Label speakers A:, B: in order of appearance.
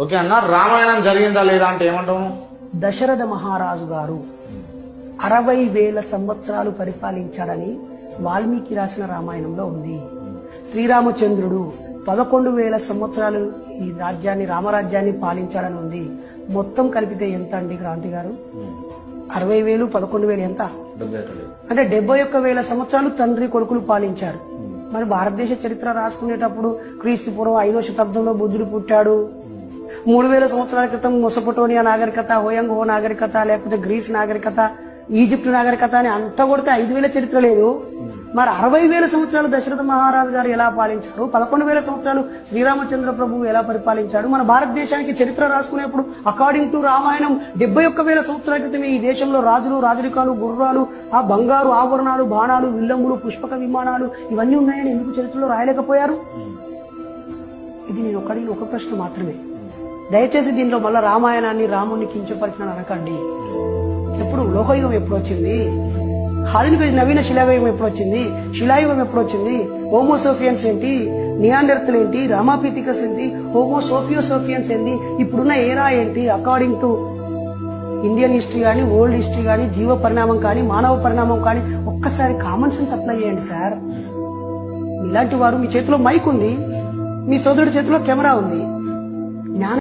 A: Okay అన్న రామాయణం జరిగిందా లేదా అంటే ఏమంటాము
B: దశరథ మహారాజు గారు అరవై వేల సంవత్సరాలు పరిపాలించాడని వాల్మీకి రాసిన రామాయణంలో ఉంది. శ్రీరామచంద్రుడు పదకొండు వేల సంవత్సరాలు ఈ రాజ్యాన్ని రామరాజ్యాన్ని పాలించాడని ఉంది. మొత్తం కలిపితే ఎంత అండి క్రాంతి గారు? అరవై వేలు పదకొండు వేలు ఎంత? అంటే డెబ్బై ఒక్క వేల సంవత్సరాలు తండ్రి కొడుకులు పాలించారు. మరి భారతదేశ చరిత్ర రాసుకునేటప్పుడు క్రీస్తు పూర్వం ఐదో శతాబ్దంలో బుద్ధుడు పుట్టాడు. మూడు వేల సంవత్సరాల క్రితం మొసపటోనియా నాగరికత హోయంగో నాగరికత లేకపోతే గ్రీస్ నాగరికత ఈజిప్ట్ నాగరికత అని అంత కొడితే ఐదు వేల చరిత్ర లేదు. మరి అరవై వేల సంవత్సరాలు దశరథ మహారాజు గారు ఎలా పాలించారు? పదకొండు వేల సంవత్సరాలు శ్రీరామచంద్ర ప్రభువు ఎలా పరిపాలించాడు? మన భారతదేశానికి చరిత్ర రాసుకునేప్పుడు అకార్డింగ్ టు రామాయణం డెబ్బై ఒక్క వేల సంవత్సరాల క్రితమే ఈ దేశంలో రాజులు రాజరికాలు గుర్రాలు ఆ బంగారు ఆభరణాలు బాణాలు విల్లంబులు పుష్పక విమానాలు ఇవన్నీ ఉన్నాయని ఎందుకు చరిత్రలో రాయలేకపోయారు? ఇది నేను ఒక ఒక ప్రశ్న మాత్రమే. దయచేసి దీనిలో మళ్ళా రామాయణాన్ని రాముని కించపరిచిన అనకండి ఎప్పుడు లోకయుగం ఎప్పుడు వచ్చింది? ఆధునిక నవీన శిలాయుగం ఎప్పుడు వచ్చింది? శిలాయుగం ఎప్పుడు వచ్చింది? హోమోసోఫియన్స్ ఏంటి? నియాండర్తలు ఏంటి? రామాపీతికస్ ఏంటి? హోమోసోఫియోసోఫియన్స్ ఏంటి? ఇప్పుడున్న ఏరా ఏంటి? అకార్డింగ్ టు ఇండియన్ హిస్టరీ కానీ ఓల్డ్ హిస్టరీ కానీ జీవ పరిణామం కానీ మానవ పరిణామం కానీ ఒక్కసారి కామన్ సెన్స్ అప్లై చేయండి సార్ ఇలాంటి వారు మీ చేతిలో మైక్ ఉంది. మీ సోదరుడి చేతిలో కెమెరా ఉంది. జ్ఞానం